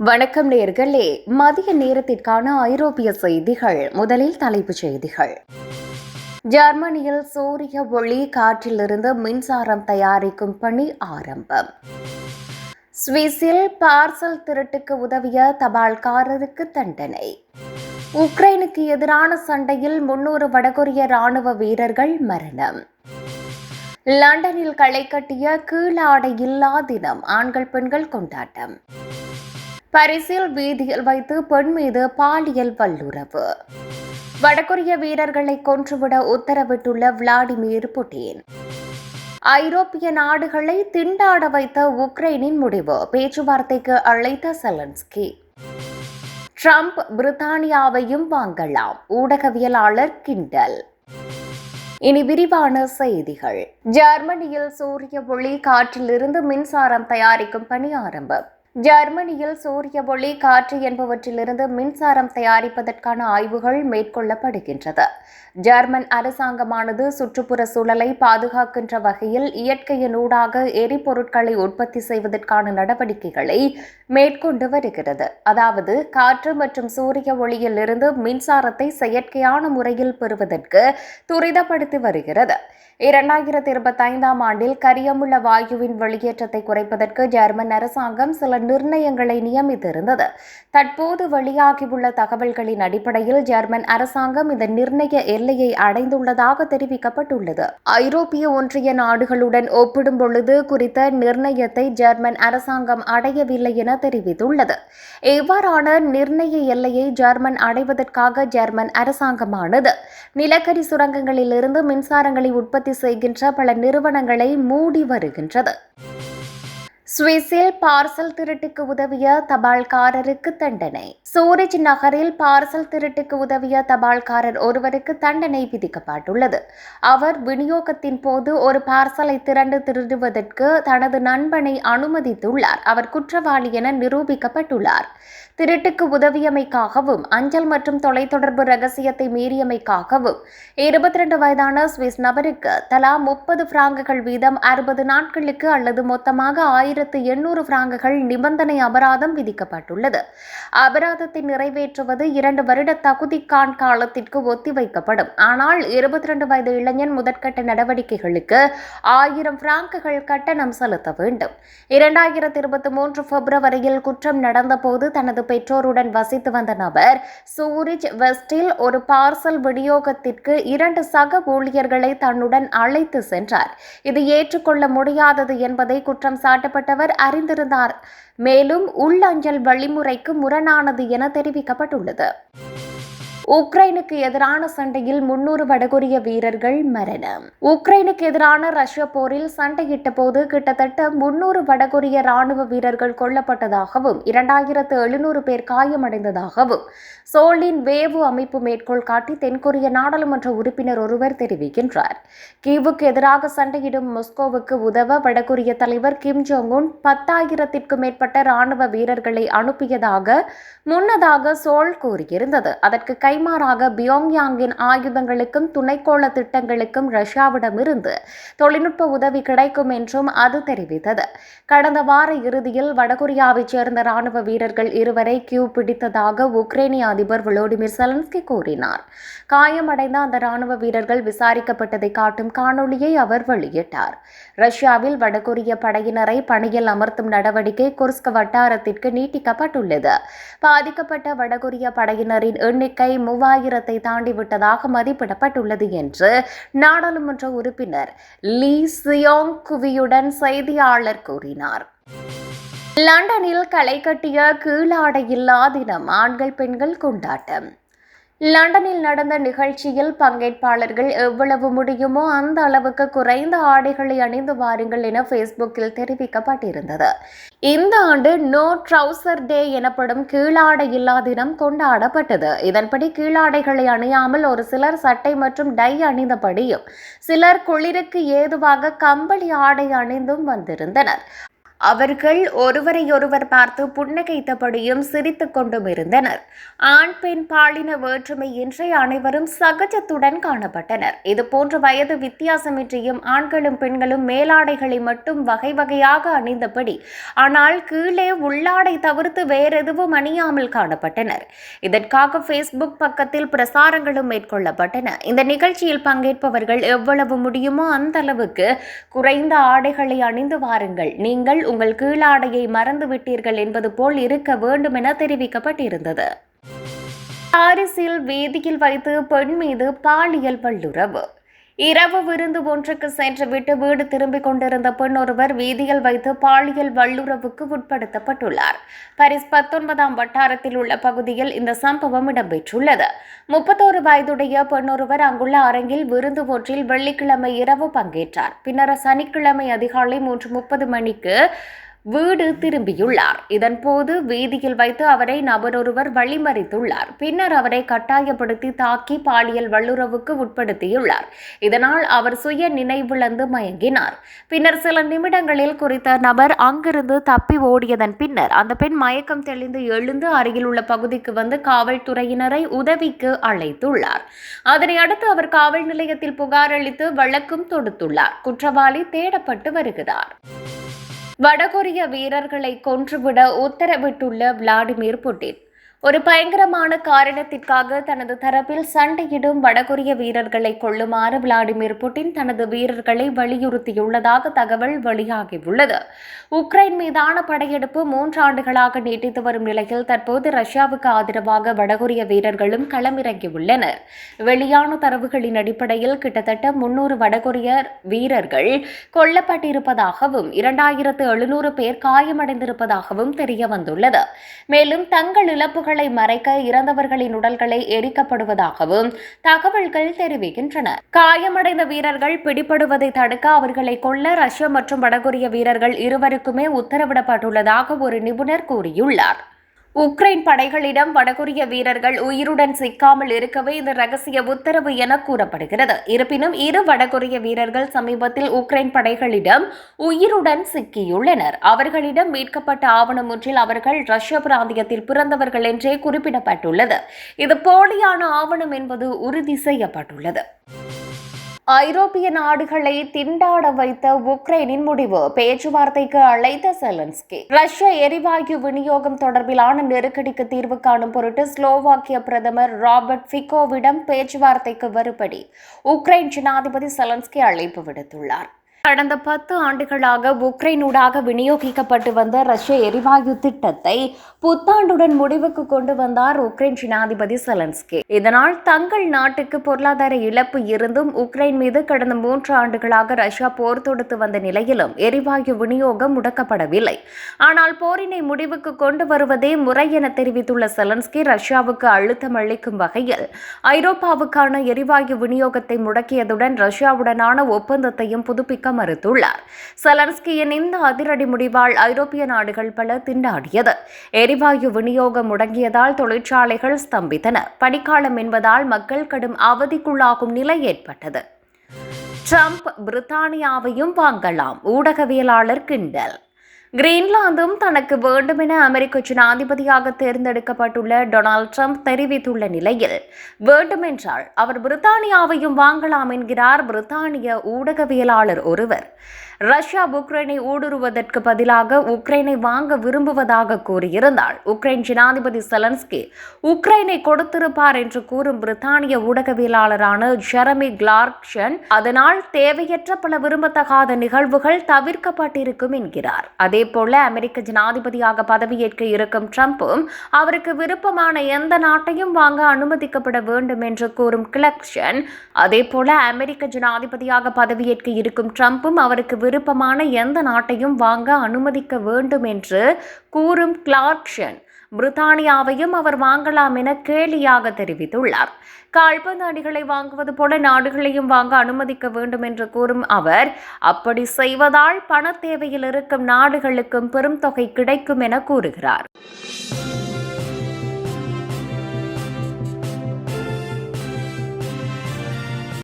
வணக்கம் நேர்களே. மதிய நேரத்திற்கான ஐரோப்பிய செய்திகள். முதலில் தலைப்புச் செய்திகள். ஜெர்மனியில் சூரிய ஒளி காற்றிலிருந்து மின்சாரம் தயாரிக்கும் பணி ஆரம்பம். சுவிஸில் பார்சல் திருட்டுக்கு உதவிய தபால்காரருக்கு தண்டனை. உக்ரைனுக்கு எதிரான சண்டையில் முன்னூறு வடகொரிய ராணுவ வீரர்கள் மரணம். லண்டனில் களை கட்டிய கீழாடை இல்லா தினம் ஆண்கள் பெண்கள் கொண்டாட்டம். பரிசில் வீதியில் வைத்து பெண் மீது பாலியல் வல்லுறவு. வடகொரிய வீரர்களை கொன்றுவிட உத்தரவிட்டுள்ள விளாடிமிர் புட்டின். ஐரோப்பிய நாடுகளை திண்டாட வைத்த உக்ரைனின் முடிவு பேச்சுவார்த்தைக்கு அழைத்த செலன்ஸ்கி. ட்ரம்ப் பிரித்தானியாவையும் வாங்கலாம் ஊடகவியலாளர் கிண்டல். இனி விரிவான செய்திகள். ஜெர்மனியில் சூரிய ஒளி காற்றிலிருந்து மின்சாரம் தயாரிக்கும் பணி ஆரம்பம். ஜெர்மனியில் சூரிய ஒளி காற்று என்பவற்றிலிருந்து மின்சாரம் தயாரிப்பதற்கான ஆய்வுகள் மேற்கொள்ளப்படுகின்றது. ஜெர்மன் அரசாங்கமானது சுற்றுப்புற சூழலை பாதுகாக்கின்ற வகையில் இயற்கையினூடாக எரிபொருட்களை உற்பத்தி செய்வதற்கான நடவடிக்கைகளை மேற்கொண்டு வருகிறது. அதாவது காற்று மற்றும் சூரிய ஒளியிலிருந்து மின்சாரத்தை செயற்கையான முறையில் பெறுவதற்கு துரிதப்படுத்தி வருகிறது. இரண்டாயிரத்தி இருபத்தி ஐந்தாம் ஆண்டில் கரியமுள்ள வாயுவின் வெளியேற்றத்தை குறைப்பதற்கு ஜெர்மன் அரசாங்கம் சில நிர்ணயங்களை நியமித்திருந்தது. தற்போது வெளியாகியுள்ள தகவல்களின் அடிப்படையில் ஜெர்மன் அரசாங்கம் இந்த நிர்ணய எல்லையை அடைந்துள்ளதாக தெரிவிக்கப்பட்டுள்ளது. ஐரோப்பிய ஒன்றிய நாடுகளுடன் ஒப்பிடும் பொழுது குறித்த நிர்ணயத்தை ஜெர்மன் அரசாங்கம் அடையவில்லை என தெரிவித்துள்ளது. இவ்வாறான நிர்ணய எல்லையை ஜெர்மன் அடைவதற்காக ஜெர்மன் அரசாங்கமானது? நிலக்கரி சுரங்கங்களிலிருந்து மின்சாரங்களை உற்பத்தி செய்கின்ற பல நிறுவனங்களை மூடி வருகின்றது. சுவிஸில் பார்சல் திருட்டுக்கு உதவிய தபால்காரருக்கு தண்டனை. சூரிச் நகரில் பார்சல் திருட்டுக்கு உதவிய தபால்காரர் ஒருவருக்கு தண்டனை விதிக்கப்பட்டுள்ளது. அவர் விநியோகத்தின் போது ஒரு பார்சலை திரண்டு திருடுவதற்கு தனது நண்பனை அனுமதித்துள்ளார். அவர் குற்றவாளி என நிரூபிக்கப்பட்டுள்ளார். திருட்டுக்கு உதவியமைக்காகவும் அஞ்சல் மற்றும் தொலைத்தொடர்பு ரகசியத்தை மீறியமைக்காகவும் இருபத்தி ரெண்டு வயதான சுவிஸ் நபருக்கு தலா முப்பது பிராங்குகள் வீதம் அறுபது நாட்களுக்கு அல்லது மொத்தமாக ஆயிரத்து எண்ணூறு பிராங்குகள் நிபந்தனை அபராதம் விதிக்கப்பட்டுள்ளது. அபராதத்தை நிறைவேற்றுவது இரண்டு வருட தகுதிக்கான் காலத்திற்கு ஒத்திவைக்கப்படும். ஆனால் இருபத்தி ரெண்டு வயது இளைஞன் முதற்கட்ட நடவடிக்கைகளுக்கு ஆயிரம் பிராங்குகள் கட்டணம் செலுத்த வேண்டும். இரண்டாயிரத்தி இருபத்தி மூன்று பிப்ரவரியில் குற்றம் நடந்தபோது தனது பெற்றோருடன் வசித்து வந்த நபர் சூரிஜ் வெஸ்டில் ஒரு பார்சல் விநியோகத்திற்கு இரண்டு சக ஊழியர்களை தன்னுடன் அழைத்து சென்றார். இது ஏற்றுக்கொள்ள முடியாதது என்பதை குற்றம் சம்பந்தப்பட்டவர் அறிந்திருந்தார். மேலும் உள்ளஞ்சல் வழிமுறைக்கு முரணானது என தெரிவிக்கப்பட்டுள்ளது. உக்ரைனுக்கு எதிரான சண்டையில் முன்னூறு வடகொரிய வீரர்கள் மரணம். உக்ரைனுக்கு எதிரான ரஷ்ய போரில் சண்டையிட்ட போது கிட்டத்தட்ட முன்னூறு வடகொரிய ராணுவ வீரர்கள் கொல்லப்பட்டதாகவும் இரண்டாயிரத்து எழுநூறு பேர் காயமடைந்ததாகவும் சோலின் வேவு அமைப்பு மேற்கோள் காட்டி தென்கொரிய நாடாளுமன்ற உறுப்பினர் ஒருவர் தெரிவிக்கின்றார். கீவுக்கு எதிராக சண்டையிடும் மொஸ்கோவுக்கு உதவ வடகொரிய தலைவர் கிம் ஜோங் உன் பத்தாயிரத்திற்கும் மேற்பட்ட ராணுவ வீரர்களை அனுப்பியதாக முன்னதாக சோல் கூறியிருந்தது. அதற்கு கை கைமாறாக பியோங்யாங்கின் ஆயுதங்களுக்கும் துணைக்கோள திட்டங்களுக்கும் ரஷ்யாவிடமிருந்து தொழில்நுட்ப உதவி கிடைக்கும் என்றும் அது தெரிவித்தது. கடந்த வார இறுதியில் வடகொரியாவைச் சேர்ந்த ராணுவ வீரர்கள் இருவரை கியூ பிடித்ததாக உக்ரைனிய அதிபர் விளோடிமிர் செலன்ஸ்கி கூறினார். காயமடைந்த அந்த ராணுவ வீரர்கள் விசாரிக்கப்பட்டதை காட்டும் காணொலியை அவர் வெளியிட்டார். ரஷ்யாவில் வடகொரிய படையினரை பணியில் அமர்த்தும் நடவடிக்கை குர்ஸ்க் வட்டாரத்திற்கு நீட்டிக்கப்பட்டுள்ளது. பாதிக்கப்பட்ட வடகொரிய படையினரின் எண்ணிக்கை மூவாயிரத்தை தாண்டிவிட்டதாக மதிப்பிடப்பட்டுள்ளது என்று நாடாளுமன்ற உறுப்பினர் லீ சியோங் குவியுடன் செய்தியாளர் கூறினார். லண்டனில் களை கட்டிய கீழாடையில்லா தினம் ஆண்கள் பெண்கள் கொண்டாட்டம். லண்டனில் நடந்த நிகழ்ச்சியில் பங்கேற்பாளர்கள் எவ்வளவு முடியுமோ அந்த அளவுக்கு குறைந்த ஆடைகளை அணிந்து வாருங்கள் என ஃபேஸ்புக்கில் தெரிவிக்கப்பட்டிருந்தது. இந்த ஆண்டு நோ ட்ரௌசர் டே எனப்படும் கீழாடை இல்லா தினம் கொண்டாடப்பட்டது. இதன்படி கீழாடைகளை அணியாமல் ஒரு சிலர் சட்டை மற்றும் டை அணிந்தபடியும் சிலர் குளிருக்கு ஏதுவாக கம்பளி ஆடை அணிந்தும் வந்திருந்தனர். அவர்கள் ஒருவரையொருவர் பார்த்து புன்னகைத்தபடியும் சிரித்து கொண்டும் இருந்தனர். ஆண் பெண் பாலின வேற்றுமையின்றி அனைவரும் சகஜத்துடன் காணப்பட்டனர். இதுபோன்ற வயது வித்தியாசமின்றியும் ஆண்களும் பெண்களும் மேலாடைகளை மட்டும் வகை வகையாக அணிந்தபடி ஆனால் கீழே உள்ளாடை தவிர்த்து வேறெதுவும் அணியாமல் காணப்பட்டனர். இதற்காக ஃபேஸ்புக் பக்கத்தில் பிரசாரங்களும் மேற்கொள்ளப்பட்டன. இந்த நிகழ்ச்சியில் பங்கேற்பவர்கள் எவ்வளவு முடியுமோ அந்த அளவுக்கு குறைந்த ஆடைகளை அணிந்து வாருங்கள். நீங்கள் உங்கள் கீழாடையை மறந்து விட்டீர்கள் என்பது போல் இருக்க வேண்டும் என தெரிவிக்கப்பட்டிருந்தது. பாரிஸில் வேதியில் வைத்து பெண் மீது பாலியல் வல்லுறவு. இரவு விருந்து ஒன்றுக்கு சென்றுவிட்டு வீடு திரும்பிக் கொண்டிருந்த பெண் ஒருவர் வீதியில் வைத்து பாலியல் வல்லுறவுக்கு உட்படுத்தப்பட்டுள்ளார். பாரிஸ் பத்தொன்பதாம் வட்டாரத்தில் உள்ள பகுதியில் இந்த சம்பவம் இடம்பெற்றுள்ளது. முப்பத்தோரு வயதுடைய பெண்ணொருவர் அங்குள்ள அரங்கில் விருந்து ஒன்றில் வெள்ளிக்கிழமை இரவு பங்கேற்றார். பின்னர் சனிக்கிழமை அதிகாலை மூன்று முப்பது மணிக்கு வீடு திரும்பியுள்ளார். இதன்போது வீதியில் வைத்து அவரை நபரொருவர் வழிமறித்துள்ளார். பின்னர் அவரை கட்டாயப்படுத்தி தாக்கி பாலியல் வல்லுறவுக்கு உட்படுத்தியுள்ளார். இதனால் அவர் சுய நினைவிழந்து மயங்கினார். பின்னர் சில நிமிடங்களில் குறித்த நபர் அங்கிருந்து தப்பி ஓடியதன் பின்னர் அந்த பெண் மயக்கம் தெளிந்து எழுந்து அருகில் உள்ள பகுதிக்கு வந்து காவல்துறையினரை உதவிக்கு அழைத்துள்ளார். அதனை அடுத்து அவர் காவல் நிலையத்தில் புகாரளித்து வழக்கும் தொடுத்துள்ளார். குற்றவாளி தேடப்பட்டு வருகிறார். வடகொரிய வீரர்களை கொன்றுவிட உத்தரவிட்டுள்ள விளாடிமிர் புட்டின். ஒரு பயங்கரமான காரணத்திற்காக தனது தரப்பில் சண்டையிடும் வடகொரிய வீரர்களை கொள்ளுமாறு விளாடிமிர் புட்டின் தனது வீரர்களை வலியுறுத்தியுள்ளதாக தகவல் வெளியாகியுள்ளது. உக்ரைன் மீதான படையெடுப்பு மூன்று ஆண்டுகளாக நீட்டித்து வரும் நிலையில் தற்போது ரஷ்யாவுக்கு ஆதரவாக வடகொரிய வீரர்களும் களமிறங்கியுள்ளனர். வெளியான தரவுகளின் அடிப்படையில் கிட்டத்தட்ட முன்னூறு வடகொரிய வீரர்கள் கொல்லப்பட்டிருப்பதாகவும் இரண்டாயிரத்து எழுநூறு பேர் காயமடைந்திருப்பதாகவும் தெரிய வந்துள்ளது மேலும் தங்கள் இழப்புகள் இறப்புகளை மறைக்க இறந்தவர்களின் உடல்களை எரிக்கப்படுவதாகவும் தகவல்கள் தெரிவிக்கின்றன. காயமடைந்த வீரர்கள் பிடிபடுவதை தடுக்க அவர்களை கொல்ல ரஷ்யா மற்றும் வடகொரிய வீரர்கள் இருவருக்குமே உத்தரவிடப்பட்டுள்ளதாக ஒரு நிபுணர் கூறியுள்ளார். உக்ரைன் படைகளிடம் வடகொரிய வீரர்கள் உயிருடன் சிக்காமல் இருக்கவே இந்த ரகசிய உத்தரவு என கூறப்படுகிறது. இருப்பினும் இரு வடகொரிய வீரர்கள் சமீபத்தில் உக்ரைன் படைகளிடம் உயிருடன் சிக்கியுள்ளனர். அவர்களிடம் மீட்கப்பட்ட ஆவணம் ஒன்றில் அவர்கள் ரஷ்ய பிராந்தியத்தில் பிறந்தவர்கள் என்றே குறிப்பிடப்பட்டுள்ளது. இது போலியான ஆவணம் என்பது உறுதி செய்யப்பட்டுள்ளது. ஐரோப்பிய நாடுகளை திண்டாட வைத்த உக்ரைனின் முடிவு. பேச்சுவார்த்தைக்கு அழைத்த செலன்ஸ்கி. ரஷ்ய எரிவாயு விநியோகம் தொடர்பிலான நெருக்கடிக்கு தீர்வு காணும் பொருட்டு ஸ்லோவாக்கிய பிரதமர் ராபர்ட் ஃபிகோவிடம் பேச்சுவார்த்தைக்கு வருபடி உக்ரைன் ஜனாதிபதி செலன்ஸ்கி அழைப்பு விடுத்துள்ளார். கடந்த பத்து ஆண்டுகளாக உக்ரைனூடாக விநியோகிக்கப்பட்டு வந்த ரஷ்ய எரிவாயு திட்டத்தை புத்தாண்டுடன் முடிவுக்கு கொண்டு வந்தார் உக்ரைன் ஜனாதிபதி செலன்ஸ்கி. இதனால் தங்கள் நாட்டுக்கு பொருளாதார இழப்பு இருந்தும் உக்ரைன் மீது கடந்த மூன்று ஆண்டுகளாக ரஷ்யா போர் தொடுத்து வந்த நிலையிலும் எரிவாயு விநியோகம் முடக்கப்படவில்லை. ஆனால் போரினை முடிவுக்கு கொண்டு வருவதே முறை என தெரிவித்துள்ள செலன்ஸ்கி ரஷ்யாவுக்கு அழுத்தம் அளிக்கும் வகையில் ஐரோப்பாவுக்கான எரிவாயு விநியோகத்தை முடக்கியதுடன் ரஷ்யாவுடனான ஒப்பந்தத்தையும் புதுப்பிக்க மறுத்துள்ளார் செலன்ஸ்கியின் இந்த அதிரடி முடிவால் ஐரோப்பிய நாடுகள் பல திண்டாடியது. எரிவாயு விநியோகம் முடங்கியதால் தொழிற்சாலைகள் ஸ்தம்பித்தன. பனிக்காலம் என்பதால் மக்கள் கடும் அவதிக்குள்ளாகும் நிலை ஏற்பட்டது. ட்ரம்ப் பிரித்தானியாவையும் வாங்கலாம். ஊடகவியலாளர் கிண்டல். கிரீன்லாந்தும் தனக்கு வேண்டுமென அமெரிக்க ஜனாதிபதியாக தேர்ந்தெடுக்கப்பட்டுள்ள டொனால்ட் ட்ரம்ப் தெரிவித்துள்ள நிலையில் வேண்டுமென்றால் அவர் பிரித்தானியாவையும் வாங்கலாம் என்கிறார் பிரித்தானிய ஊடகவியலாளர் ஒருவர். ரஷ்யா உக்ரைனை ஊடுருவதற்கு பதிலாக உக்ரைனை வாங்க விரும்புவதாக கூறியிருந்தால் உக்ரைன் ஜனாதிபதி செலன்ஸ்கி உக்ரைனை கொடுத்திருப்பார் என்று கூறும் பிரித்தானிய ஊடகவியலாளரான ஜெரமி கிளார்க்ஷன் அதனால் தேவையற்ற பல விரும்பத்தகாத நிகழ்வுகள் தவிர்க்கப்பட்டிருக்கும் என்கிறார். அதேபோல அமெரிக்க ஜனாதிபதியாக பதவியேற்க இருக்கும் ட்ரம்ப்பும் அவருக்கு விருப்பமான எந்த நாட்டையும் வாங்க அனுமதிக்கப்பட வேண்டும் என்று கூறும் கிளக்ஷன் அதேபோல அமெரிக்க ஜனாதிபதியாக பதவியேற்க இருக்கும் ட்ரம்ப்பும் அவருக்கு விருப்பமான எந்த நாட்டையும் வாங்க அனுமதிக்க வேண்டும் என்று கூறும் கிளார்க்ஷன். பிரித்தானியாவையும் அவர் வாங்கலாம் என கேலியாக தெரிவித்துள்ளார். கால்பந்து அணிகளை வாங்குவது போல நாடுகளையும் வாங்க அனுமதிக்க வேண்டும் என்று கூறும் அவர் அப்படி செய்வதால் பண தேவையில் இருக்கும் நாடுகளுக்கும் பெரும் தொகை கிடைக்கும் என கூறுகிறார்.